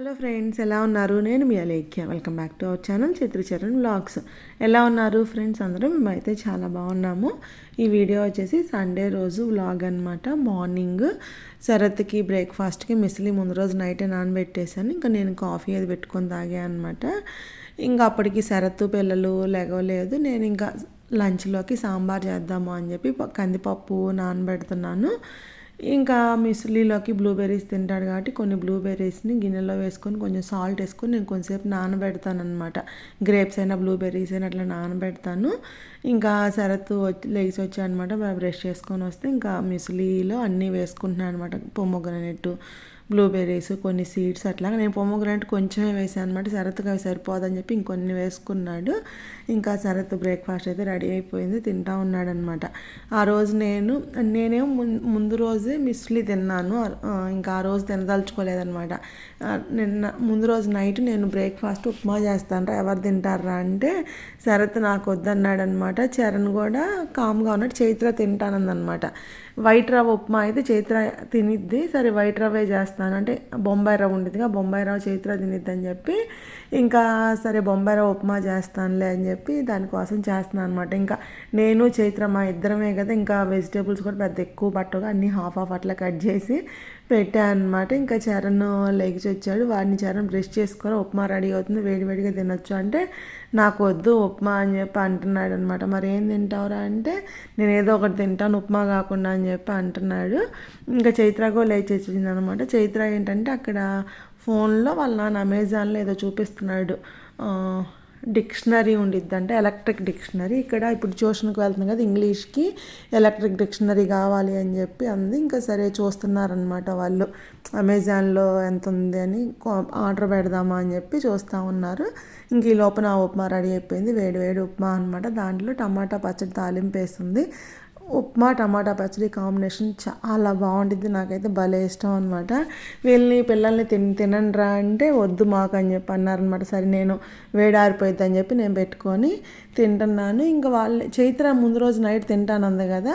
Hello friends ఎలా ఉన్నారు? నేను మీ Alekhya. Welcome back to our channel Chitracharan blogs ఎలా ఉన్నారు ఫ్రెండ్స్? అందరూ మేమైతే చాలా బాగున్నాము. ఈ వీడియో వచ్చేసి సండే రోజు వ్లాగ్ అనమాట మార్నింగ్ శరత్కి బ్రేక్ఫాస్ట్కి మిస్లీ ముందు రోజు నైటే నానబెట్టేశాను. ఇంకా నేను కాఫీ అది పెట్టుకొని తాగా అనమాట ఇంకా అప్పటికి శరత్ పిల్లలు లేగలేదు నేను ఇంకా లంచ్లోకి సాంబార్ చేద్దాము అని చెప్పి కందిపప్పు నానబెడుతున్నాను. ఇంకా మిస్లీలోకి బ్లూబెర్రీస్ తింటాడు కాబట్టి కొన్ని బ్లూబెర్రీస్ని గిన్నెలో వేసుకొని కొంచెం సాల్ట్ వేసుకొని నేను కొంచెంసేపు నానబెడతాను అనమాట గ్రేప్స్ అయినా బ్లూబెర్రీస్ అయినా అట్లా నానబెడతాను. ఇంకా శరత్ వచ్చి లేచి వచ్చాడనమాట బ్రష్ చేసుకొని వస్తే ఇంకా మిస్లీలో అన్నీ వేసుకుంటున్నాను అనమాట పొమ్మొగ్గనట్టు బ్లూబెర్రీస్ కొన్ని సీడ్స్ అట్లా నేను పొమ్మోగ్రానైట్ కొంచెమే వేసాను అనమాట శరత్గా సరిపోదని చెప్పి ఇంకొన్ని వేసుకున్నాడు. ఇంకా శరత్ బ్రేక్ఫాస్ట్ అయితే రెడీ అయిపోయింది తింటా ఉన్నాడు అనమాట ఆ రోజు నేను నేనేమో ముం- ముందు రోజే మిస్లీ తిన్నాను. ఇంకా ఆ రోజు తినదలుచుకోలేదనమాట నిన్న ముందు రోజు నైట్ నేను బ్రేక్ఫాస్ట్ ఉప్మా చేస్తాను ఎవరు తింటారా అంటే శరత్ నాకు వద్దన్నాడు అనమాట చరణ్ కూడా కామ్గా ఉన్నాడు చైత్ర తింటానందనమాట వైట్ రవ్వ ఉప్మా అయితే చైత్ర తినిద్ది. సరే వైట్ రవ్వే చేస్తాను. అంటే బొంబాయి రవ్వ ఉండేదిగా బొంబాయి రవ్వ చైత్ర తినిద్ది అని చెప్పి ఇంకా సరే బొంబాయి రవ్వ ఉప్మా చేస్తానులే అని చెప్పి దానికోసం చేస్తున్నాను అనమాట ఇంకా నేను చైత్ర మా ఇద్దరమే కదా ఇంకా వెజిటేబుల్స్ కూడా పెద్ద ఎక్కువ పట్టగా అన్నీ హాఫ్ హాఫ్ అట్లా కట్ చేసి అనమాట ఇంకా చరణ్ లెగిచి వచ్చాడు. వాడిని చరణ్ బ్రష్ చేసుకొని ఉప్మా రెడీ అవుతుంది. వేడివేడిగా తినొచ్చు అంటే నాకు వద్దు ఉప్మా అని చెప్పి అంటున్నాడు అనమాట మరి ఏం తింటావురా అంటే నేను ఏదో ఒకటి తింటాను ఉప్మా కాకుండా అని చెప్పి అంటున్నాడు. ఇంకా చైత్ర కూడా లేచి వచ్చింది అనమాట చైత్ర ఏంటంటే అక్కడ ఫోన్లో వాళ్ళ నాన్న అమెజాన్లో ఏదో చూపిస్తున్నాడు. డిక్షనరీ ఉండిద్ది అంటే ఎలక్ట్రిక్ డిక్షనరీ. ఇక్కడ ఇప్పుడు ట్యూషన్కి వెళ్తున్నాం కదా ఇంగ్లీష్కి ఎలక్ట్రిక్ డిక్షనరీ కావాలి అని చెప్పి అంది. ఇంకా సరే చూస్తున్నారనమాట వాళ్ళు. అమెజాన్లో ఎంత ఉంది అని ఆర్డర్ పెడదామా అని చెప్పి చూస్తూ ఉన్నారు. ఇంక ఈ లోపల ఆ ఉప్మా రెడీ అయిపోయింది. వేడి వేడి ఉప్మా అనమాట దాంట్లో టమాటా పచ్చడి తాలింపు వేస్తుంది ఉప్మా టమాటా పచ్చడి కాంబినేషన్ చాలా బాగుంటుంది నాకైతే భలే ఇష్టం అనమాట వీళ్ళని పిల్లల్ని తిని తినండిరా అంటే వద్దు మాకు అని చెప్పి అన్నారనమాట సరే నేను వేడారిపోయిద్దని చెప్పి నేను పెట్టుకొని తింటున్నాను. ఇంకా వాళ్ళు చైత్ర ముందు రోజు నైట్ తింటాను అంది కదా.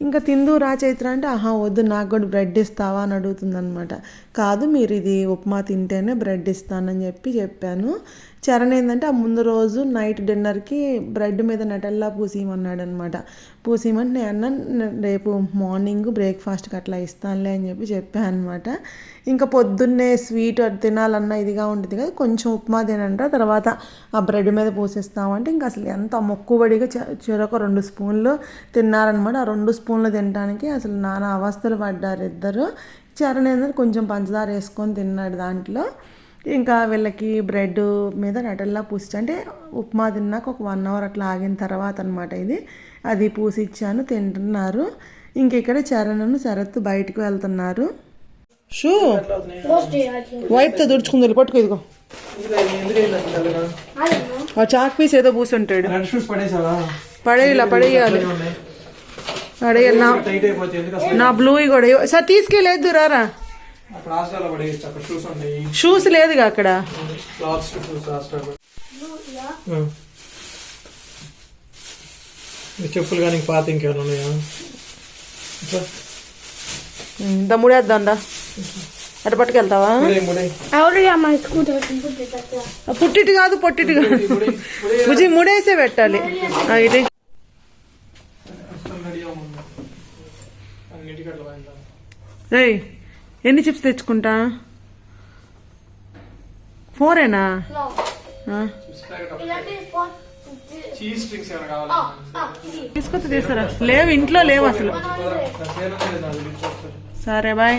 ఇంకా తిందురా చైత్ర అంటే ఆహా వద్దు నాకు కూడా బ్రెడ్ ఇస్తావా? అని అడుగుతుందనమాట కాదు మీరు ఇది ఉప్మా తింటేనే బ్రెడ్ ఇస్తానని చెప్పి చెప్పాను. చరణ్ ఏంటంటే ఆ ముందు రోజు నైట్ డిన్నర్కి బ్రెడ్ మీద నటల్లా పూసేయమన్నాడు అనమాట పూసేయమంటే నేను అన్న రేపు మార్నింగ్ బ్రేక్ఫాస్ట్కి అట్లా ఇస్తానులే అని చెప్పి చెప్పాను అనమాట ఇంకా పొద్దున్నే స్వీట్ అది తినాలన్నా ఇదిగా ఉంటుంది కదా కొంచెం ఉప్మా తినంట తర్వాత ఆ బ్రెడ్ మీద పూసేస్తామంటే ఇంకా అసలు ఎంత మొక్కుబడిగా చెరొక రెండు స్పూన్లు తిన్నారనమాట. ఆ రెండు స్పూన్లు తినడానికి అసలు నానా అవస్థలు పడ్డారు ఇద్దరు. చరణ్ ఏంటంటే కొంచెం పంచదార వేసుకొని తిన్నాడు దాంట్లో. ఇంకా వీళ్ళకి బ్రెడ్ మీద నటల్లా పూసి అంటే ఉప్మా తిన్నాక ఒక వన్ అవర్ అట్లా ఆగిన తర్వాత అనమాట ఇది. అది పూసి ఇచ్చాను తింటున్నారు. ఇంక ఇక్కడ చరణను శరత్ బయటకు వెళ్తున్నారు. షూ? వైట్తో తుడుచుకుంది పట్టుకో ఇదిగో. ఆ చాక్ పీస్ ఏదో పూసుంటాడు. పడేయాల పడేయాలి. పడేయాలి నా నా బ్లూ కూడా సార్ తీసుకెళ్ళేద్దు రారా. షూస్ లేదుగా అక్కడ. చెప్పులు కానీ పాత ఇంకేమైనా ఉన్నాయా. దమ్ముడేద్దా అటు పట్టుకెళ్తావా? పుట్టిటి కాదు పొట్టిటి కాదు. భుజి ముడేసే పెట్టాలి. ఆ, ఇది. ఎన్ని చిప్స్ తెచ్చుకుంటా? ఫోరేనా. తీసుకొచ్చి తీసారా లేవు ఇంట్లో లేవు అసలు. సరే బాయ్.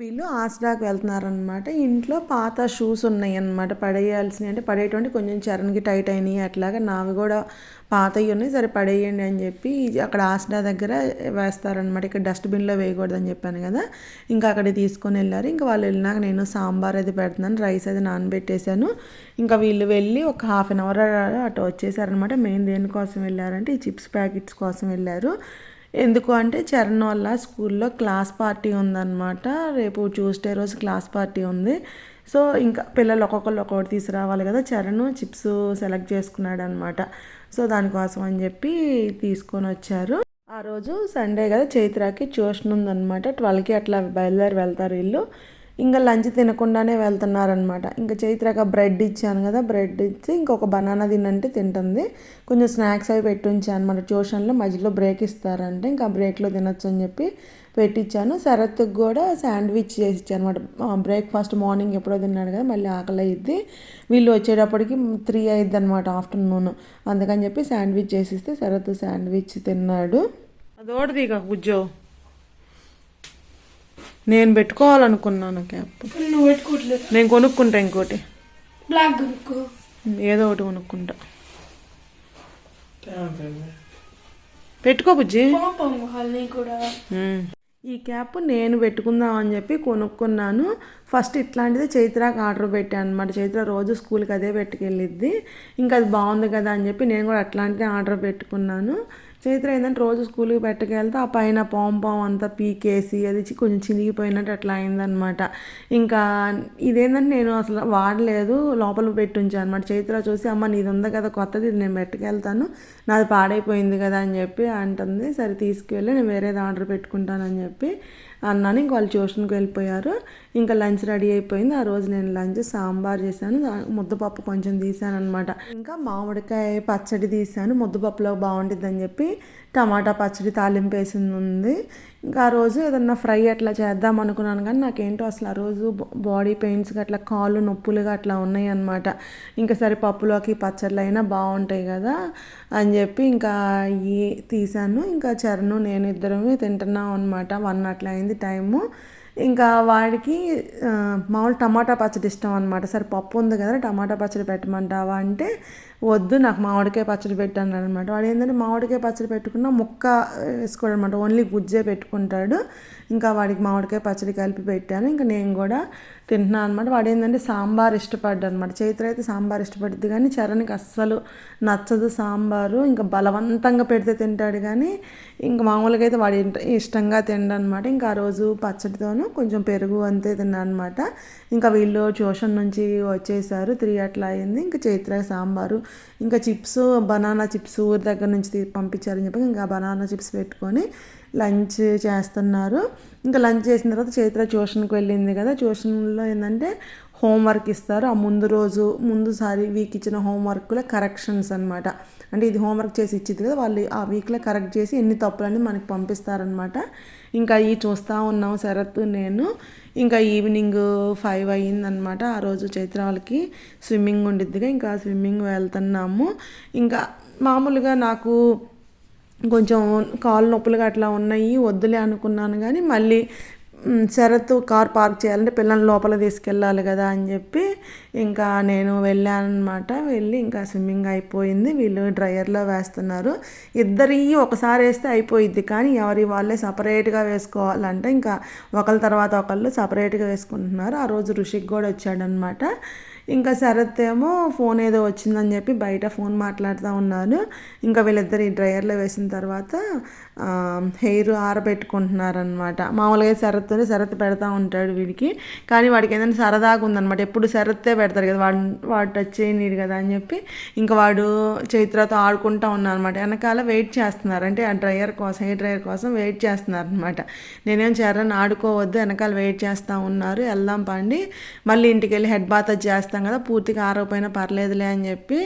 వీళ్ళు ఆస్డాకి వెళ్తున్నారనమాట ఇంట్లో పాత షూస్ ఉన్నాయి అన్నమాట పడేయాల్సినవి. అంటే పడేటువంటి కొంచెం చరణ్కి టైట్ అయినాయి. అట్లాగా నావి కూడా పాతవి ఉన్నాయి. సరే పడేయండి అని చెప్పి అక్కడ ఆస్డా దగ్గర వేస్తారనమాట ఇక్కడ డస్ట్బిన్లో వేయకూడదని చెప్పాను కదా. ఇంకా అక్కడికి తీసుకొని వెళ్ళారు. ఇంకా వాళ్ళు వెళ్ళినాక నేను సాంబార్ అది పెడుతున్నాను. రైస్ అది నానబెట్టేశాను. ఇంకా వీళ్ళు వెళ్ళి ఒక హాఫ్ అన్ అవర్ అటు వచ్చేసారనమాట మెయిన్ దేనికోసం వెళ్ళారంటే ఈ చిప్స్ ప్యాకెట్స్ కోసం వెళ్ళారు. ఎందుకు అంటే చరణ్ వల్ల స్కూల్లో క్లాస్ పార్టీ ఉందన్నమాట. రేపు ట్యూస్డే రోజు క్లాస్ పార్టీ ఉంది. సో ఇంకా పిల్లలు ఒక్కొక్కరు ఒక్కొక్కటి తీసుకురావాలి కదా. చరణ్ చిప్స్ సెలెక్ట్ చేసుకున్నాడు అనమాట సో దానికోసం అని చెప్పి తీసుకొని వచ్చారు. ఆ రోజు సండే కదా చైత్రాకి ట్యూషన్ ఉందన్నమాట. ట్వెల్వ్కి అట్లా బయలుదేరి వెళ్తారు వీళ్ళు. ఇంకా లంచ్ తినకుండానే వెళ్తున్నారనమాట ఇంకా చైత్రక బ్రెడ్ ఇచ్చాను కదా బ్రెడ్ ఇచ్చి ఇంకొక బనానా తినంటే తింటుంది. కొంచెం స్నాక్స్ అవి పెట్టి ఉంచాను అనమాట ట్యూషన్లో మధ్యలో బ్రేక్ ఇస్తారంటే ఇంకా బ్రేక్లో తినొచ్చు అని చెప్పి పెట్టించాను శరత్కి కూడా శాండ్విచ్ చేసి ఇచ్చాను అనమాట బ్రేక్ఫాస్ట్ మార్నింగ్ ఎప్పుడో తిన్నాడు కదా మళ్ళీ ఆకలి అయింది వీళ్ళు వచ్చేటప్పటికి త్రీ అయింది అనమాట ఆఫ్టర్నూన్. అందుకని చెప్పి శాండ్విచ్ చేసిస్తే శరత్ శాండ్విచ్ తిన్నాడు. అదోడది ఇక ఉజ్జో. నేను పెట్టుకోవాలనుకున్నాను క్యాప్. నువ్వు పెట్టుకోవట్లేదు. నేను కొనుక్కుంటా ఇంకోటి. బ్లాక్ కొనుక్కో. ఏదో ఒకటి కొనుక్కుంటా. పెట్టుకో బుజ్జి. ఈ క్యాప్ నేను పెట్టుకుందాం అని చెప్పి కొనుక్కున్నాను. ఫస్ట్ ఇట్లాంటిది చైత్రాకి ఆర్డర్ పెట్టాను అనమాట చైత్ర రోజు స్కూల్కి అదే పెట్టుకెళ్ళిద్ది. ఇంకా అది బాగుంది కదా అని చెప్పి నేను కూడా అట్లాంటిదే ఆర్డర్ పెట్టుకున్నాను. చైత్ర ఏంటంటే రోజు స్కూల్కి పెట్టుకెళ్తే ఆ పైన పాం పాం అంతా పీకేసి అది కొంచెం చినిగిపోయినట్టు అట్లా అయిందనమాట ఇంకా ఇదేంటంటే నేను అసలు వాడలేదు లోపల పెట్టి ఉంచాను అనమాట చైత్ర చూసి అమ్మ నీది ఉంది కదా కొత్తది ఇది నేను పెట్టుకెళ్తాను. నాది పాడైపోయింది కదా అని చెప్పి అంటుంది. సరే తీసుకువెళ్ళి నేను వేరేది ఆర్డర్ పెట్టుకుంటానని చెప్పి అన్నాను. ఇంక వాళ్ళు ట్యూషన్కి వెళ్ళిపోయారు. ఇంకా లంచ్ రెడీ అయిపోయింది. ఆ రోజు నేను లంచ్ సాంబార్ చేశాను. ముద్దపప్పు కొంచెం తీసాను అనమాట ఇంకా మామిడికాయ పచ్చడి తీసాను. ముద్దపప్పులో బాగుంటుంది అని చెప్పి టమాటా పచ్చడి తాలింపు వేసింది ఉంది. ఇంకా ఆ రోజు ఏదన్నా ఫ్రై అట్లా చేద్దాం అనుకున్నాను కానీ నాకేంటో అసలు ఆ రోజు బాడీ పెయిన్స్గా అట్లా కాళ్ళు నొప్పులుగా అట్లా ఉన్నాయి అనమాట ఇంకా సరే పప్పులోకి పచ్చళ్ళు అయినా బాగుంటాయి కదా అని చెప్పి ఇంకా ఈ తీసాను. ఇంకా చరణు నేను ఇద్దరమే తింటున్నాం అనమాట వన్ అట్లా అయింది టైము. ఇంకా వాడికి మామూలు టమాటా పచ్చడి ఇష్టం అనమాట సరే పప్పు ఉంది కదా టమాటా పచ్చడి పెట్టమంటావా అంటే వద్దు నాకు మామిడికాయ పచ్చడి పెట్టాను అనమాట వాడు ఏంటంటే మామిడికాయ పచ్చడి పెట్టుకున్న ముక్క వేసుకోడు అనమాట ఓన్లీ గుజ్జే పెట్టుకుంటాడు. ఇంకా వాడికి మామిడికాయ పచ్చడి కలిపి పెట్టాను. ఇంకా నేను కూడా తింటున్నాను అనమాట వాడు ఏంటంటే సాంబార్ ఇష్టపడ్డాడు అనమాట చైత్ర అయితే సాంబార్ ఇష్టపడుద్ది కానీ చరణ్కి అస్సలు నచ్చదు సాంబారు. ఇంకా బలవంతంగా పెడితే తింటాడు కానీ ఇంకా మామూలుగా అయితే వాడు ఇష్టంగా తిండనమాట. ఇంకా ఆ రోజు పచ్చడితోనూ కొంచెం పెరుగు అంతే తిన్నాను అనమాట ఇంకా వీళ్ళు ట్యూషన్ నుంచి వచ్చేసారు. త్రీ అట్లా అయింది. ఇంకా చైత్ర సాంబారు ఇంకా చిప్స్ బనానా చిప్స్ ఊరి దగ్గర నుంచి పంపించారని చెప్పి ఇంకా బనానా చిప్స్ పెట్టుకొని లంచ్ చేస్తున్నారు. ఇంకా లంచ్ చేసిన తర్వాత చైత్ర ట్యూషన్కి వెళ్ళింది కదా. ట్యూషన్లో ఏంటంటే హోంవర్క్ ఇస్తారు. ఆ ముందు రోజు ముందు సారి వీక్ ఇచ్చిన హోంవర్క్లో కరెక్షన్స్ అనమాట అంటే ఇది హోంవర్క్ చేసి ఇచ్చింది కదా. వాళ్ళు ఆ వీక్లో కరెక్ట్ చేసి ఎన్ని తప్పులని మనకి పంపిస్తారనమాట ఇంకా ఈ చూస్తూ ఉన్నాం శరత్ నేను. ఇంకా ఈవినింగ్ ఫైవ్ అయ్యిందనమాట ఆ రోజు చైత్ర వాళ్ళకి స్విమ్మింగ్ ఉండిద్దిగా. ఇంకా స్విమ్మింగ్ వెళ్తున్నాము. ఇంకా మామూలుగా నాకు కొంచెం కాళ్ళు నొప్పులుగా అట్లా ఉన్నాయి వద్దులే అనుకున్నాను కానీ మళ్ళీ మ్, శరత్ కార్ పార్క్ చేయాలంటే పిల్లల్ని లోపల తీసుకెళ్ళాలి కదా అని చెప్పి ఇంకా నేను వెళ్ళాను అనమాట వెళ్ళి ఇంకా స్విమ్మింగ్ అయిపోయింది. వీళ్ళు డ్రయర్లో వేస్తున్నారు. ఇద్దరి ఒకసారి వేస్తే అయిపోయిద్ది కానీ ఎవరి వాళ్ళే సపరేట్గా వేసుకోవాలంటే ఇంకా ఒకళ్ళ తర్వాత ఒకళ్ళు సపరేట్గా వేసుకుంటున్నారు. ఆ రోజు ఋషిక్ కూడా వచ్చాడనమాట ఇంకా శరత్ ఏమో ఫోన్ ఏదో వచ్చిందని చెప్పి బయట ఫోన్ మాట్లాడుతూ ఉన్నాను. ఇంకా వీళ్ళిద్దరు ఈ డ్రయర్లో వేసిన తర్వాత హెయిర్ ఆరబెట్టుకుంటున్నారనమాట మామూలుగా శరత్తోనే శరత్ పెడతా ఉంటాడు వీడికి. కానీ వాడికి ఏదైనా సరదాగా ఉందనమాట ఎప్పుడు శరత్తే పెడతారు కదా వాడు వాడు టచ్ చేయనీడు కదా అని చెప్పి ఇంకా వాడు చైత్రతో ఆడుకుంటా ఉన్నాను అనమాట వెనకాల వెయిట్ చేస్తున్నారు. అంటే ఆ డ్రైయర్ కోసం హెయిర్ డ్రైయర్ కోసం వెయిట్ చేస్తున్నారు అనమాట నేనేం చేరని ఆడుకోవద్దు వెనకాల వెయిట్ చేస్తూ ఉన్నారు. వెళ్దాం పండి మళ్ళీ ఇంటికి వెళ్ళి హెడ్ బాత్ అది చేస్తాం కదా పూర్తిగా ఆరకపోయినా పర్లేదులే అని చెప్పి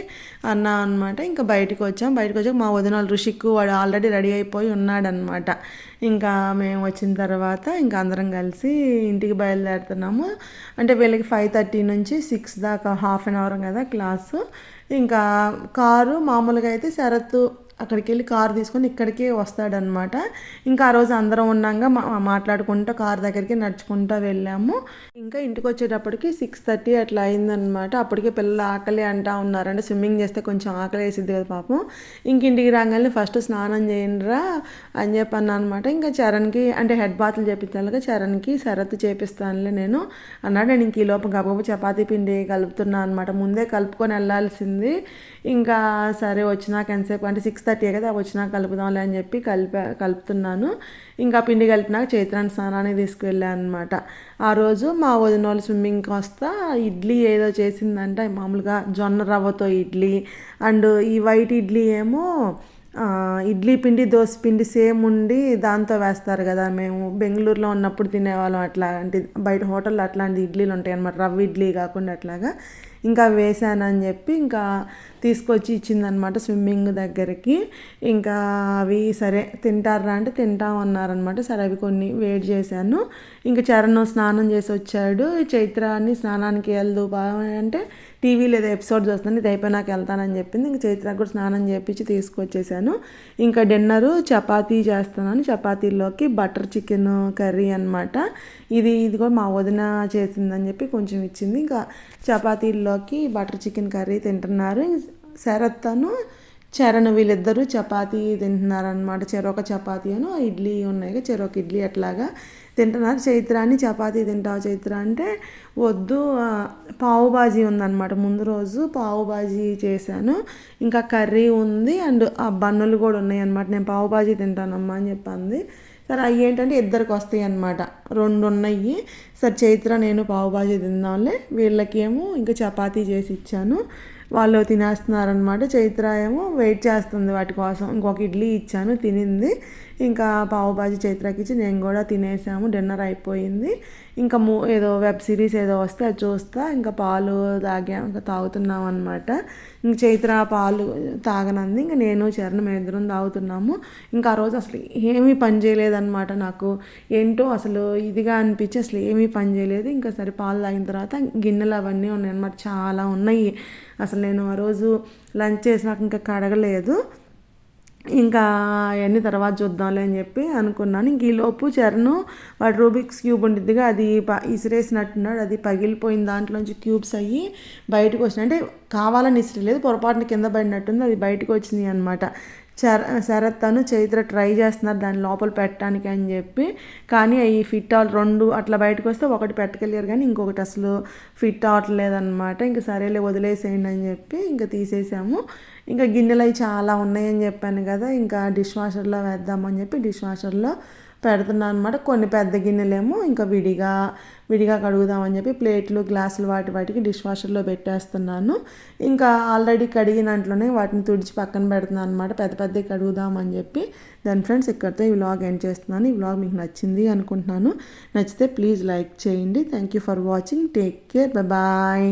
అన్నా అనమాట ఇంకా బయటికి వచ్చాం. బయటకు వచ్చాక మా వదిన ఋషిక్ వాడు ఆల్రెడీ రెడీ అయిపోయి ఉన్నాడనమాట ఇంకా మేము వచ్చిన తర్వాత ఇంకా అందరం కలిసి ఇంటికి బయలుదేరుతున్నాము. అంటే వీళ్ళకి ఫైవ్ థర్టీ నుంచి సిక్స్ దాకా హాఫ్ అన్ అవర్ కదా క్లాసు ఇంకా కారు మామూలుగా అయితే శరత్ అక్కడికి వెళ్ళి కారు తీసుకొని ఇక్కడికే వస్తాడనమాట ఇంకా ఆ రోజు అందరం ఉన్నాగా మా మాట్లాడుకుంటూ కారు దగ్గరికి నడుచుకుంటూ వెళ్ళాము. ఇంకా ఇంటికి వచ్చేటప్పటికి సిక్స్ థర్టీ అట్లా అయిందనమాట అప్పటికే పిల్లలు ఆకలి అంటా ఉన్నారంటే. స్విమ్మింగ్ చేస్తే కొంచెం ఆకలి వేసిద్ది కదా పాపం. ఇంక ఇంటికి రాగానే ఫస్ట్ స్నానం చేయండిరా అని చెప్పి అనమాట ఇంకా చరణ్కి అంటే హెడ్ బాత్లు చేపించాలిగా చరణ్కి శరత్ చేపిస్తానులే నేను అన్నాడు. నేను ఇంక ఈ లోపు గబగబ చపాతీ పిండి కలుపుతున్నా అనమాట ముందే కలుపుకొని వెళ్ళాల్సింది. ఇంకా సరే వచ్చినాక ఎంతసేపు అంటే సిక్స్ థర్టీ కదా వచ్చినాక కలుపుదాంలే అని చెప్పి కలిపా కలుపుతున్నాను. ఇంకా పిండి కలిపినాక చైత్రాన్ని స్నానానికి తీసుకువెళ్ళాను అనమాట ఆ రోజు మా వదిన వాళ్ళు స్విమ్మింగ్కి వస్తా ఇడ్లీ ఏదో చేసిందంటే మామూలుగా జొన్న రవ్వతో ఇడ్లీ. అండ్ ఈ వైట్ ఇడ్లీ ఏమో ఇడ్లీ పిండి దోశ పిండి సేమ్ ఉండి దాంతో వేస్తారు కదా మేము. బెంగళూరులో ఉన్నప్పుడు తినేవాళ్ళం అట్లాంటి బయట హోటల్లో అట్లాంటి ఇడ్లీలు ఉంటాయి అన్నమాట రవ్వ ఇడ్లీ కాకుండా అట్లాగా. ఇంకా వేసానని చెప్పి ఇంకా తీసుకొచ్చి ఇచ్చిందనమాట స్విమ్మింగ్ దగ్గరికి. ఇంకా అవి సరే తింటారా అంటే తింటాం అన్నారనమాట. సరే అవి కొన్ని వేడి చేశాను. ఇంకా చరణ్ స్నానం చేసి వచ్చాడు. చైత్రాన్ని స్నానానికి వెళ్దు అంటే టీవీలో ఏదో ఎపిసోడ్ చూస్తాను. ఇది అయిపోయినాక వెళ్తానని చెప్పింది. ఇంకా చైత్ర కూడా స్నానం చేయించి తీసుకొచ్చేసాను. ఇంకా డిన్నరు చపాతీ చేస్తున్నాను. చపాతీలోకి బటర్ చికెన్ కర్రీ అన్నమాట. ఇది ఇది కూడా మా వదిన చేసిందని చెప్పి కొంచెం ఇచ్చింది. ఇంకా చపాతీల్లోకి బటర్ చికెన్ కర్రీ తింటున్నారు. శరత్తను చరణ్ వీళ్ళిద్దరూ చపాతీ తింటున్నారనమాట చెరొక చపాతీ అను ఇడ్లీ ఉన్నాయి కదా చెరొక ఇడ్లీ అట్లాగా తింటున్నారు. చైత్రాన్ని చపాతీ తింటావు చైత్ర అంటే వద్దు పావు బాజీ ఉందన్నమాట. ముందు రోజు పావు బాజీ చేశాను. ఇంకా కర్రీ ఉంది అండ్ ఆ బన్నులు కూడా ఉన్నాయి అనమాట నేను పావు బాజీ తింటానమ్మా అని చెప్పింది. సరే అవి ఏంటంటే ఇద్దరికి వస్తాయి అన్నమాట. రెండు ఉన్నాయి. సరే చైత్ర నేను పావు బాజీ తిందాంలే. వీళ్ళకేమో ఇంకా చపాతీ చేసి ఇచ్చాను. వాళ్ళు తినేస్తున్నారనమాట చైత్ర ఏమో వెయిట్ చేస్తుంది వాటి కోసం. ఇంకొక ఇడ్లీ ఇచ్చాను తినింది. ఇంకా పావు బాజీ చైత్రకి ఇచ్చి నేను కూడా తినేసాము. డిన్నర్ అయిపోయింది. ఇంకా మూ ఏదో వెబ్ సిరీస్ ఏదో వస్తే అది చూస్తా. ఇంకా పాలు తాగా ఇంకా తాగుతున్నాం అనమాట ఇంక చైత్ర పాలు తాగనంది. ఇంకా నేను చరణ్ మేము తాగుతున్నాము. ఇంకా ఆ రోజు అసలు ఏమీ పని చేయలేదన్నమాట నాకు. ఏంటో అసలు ఇదిగా అనిపించి అసలు ఏమీ పని చేయలేదు. ఇంకా సరే పాలు తాగిన తర్వాత గిన్నెలు అవన్నీ ఉన్నాయి అన్నమాట చాలా ఉన్నాయి. అసలు నేను ఆ రోజు లంచ్ చేసినాక ఇంకా కడగలేదు. ఇంకా అవన్నీ తర్వాత చూద్దాంలే అని చెప్పి అనుకున్నాను. ఇంక ఈలోపు చరణ్ వాడు రూబిక్స్ క్యూబ్ ఉండిద్దిగా అది ప ఇసిరేసినట్టున్నాడు అది పగిలిపోయిన దాంట్లోంచి క్యూబ్స్ అయ్యి బయటకు వచ్చినాయి. అంటే కావాలని ఇసిరలేదు పొరపాటున కింద పడినట్టుంది అది బయటకు వచ్చింది అనమాట శర శరత్ తను చైత్ర ట్రై చేస్తున్నారు దాని లోపల పెట్టడానికి అని చెప్పి. కానీ అవి ఫిట్ అవ్వాలి రెండు అట్లా బయటకు వస్తే ఒకటి పెట్టగలిగారు కానీ ఇంకొకటి అసలు ఫిట్ అవ్వట్లేదు అనమాట ఇంకా సరేలే వదిలేసేయండి అని చెప్పి ఇంకా తీసేసాము. ఇంకా గిన్నెలు అవి చాలా ఉన్నాయని చెప్పాను కదా ఇంకా డిష్ వాషర్లో వేద్దామని చెప్పి డిష్ వాషర్లో పెడుతున్నాను అనమాట కొన్ని పెద్ద గిన్నెలేమో ఇంకా విడిగా విడిగా కడుగుదామని చెప్పి ప్లేట్లు గ్లాసులు వాటి వాటికి డిష్ వాషర్లో పెట్టేస్తున్నాను. ఇంకా ఆల్రెడీ కడిగినట్లోనే వాటిని తుడిచి పక్కన పెడుతున్నాను అనమాట పెద్ద పెద్ద కడుగుదామని చెప్పి. దాని ఫ్రెండ్స్ ఇక్కడితో ఈ వ్లాగ్ ఎండ్ చేస్తున్నాను. ఈ వ్లాగ్ మీకు నచ్చింది అనుకుంటున్నాను. నచ్చితే ప్లీజ్ లైక్ చేయండి. Thank you for watching. Take care. Bye.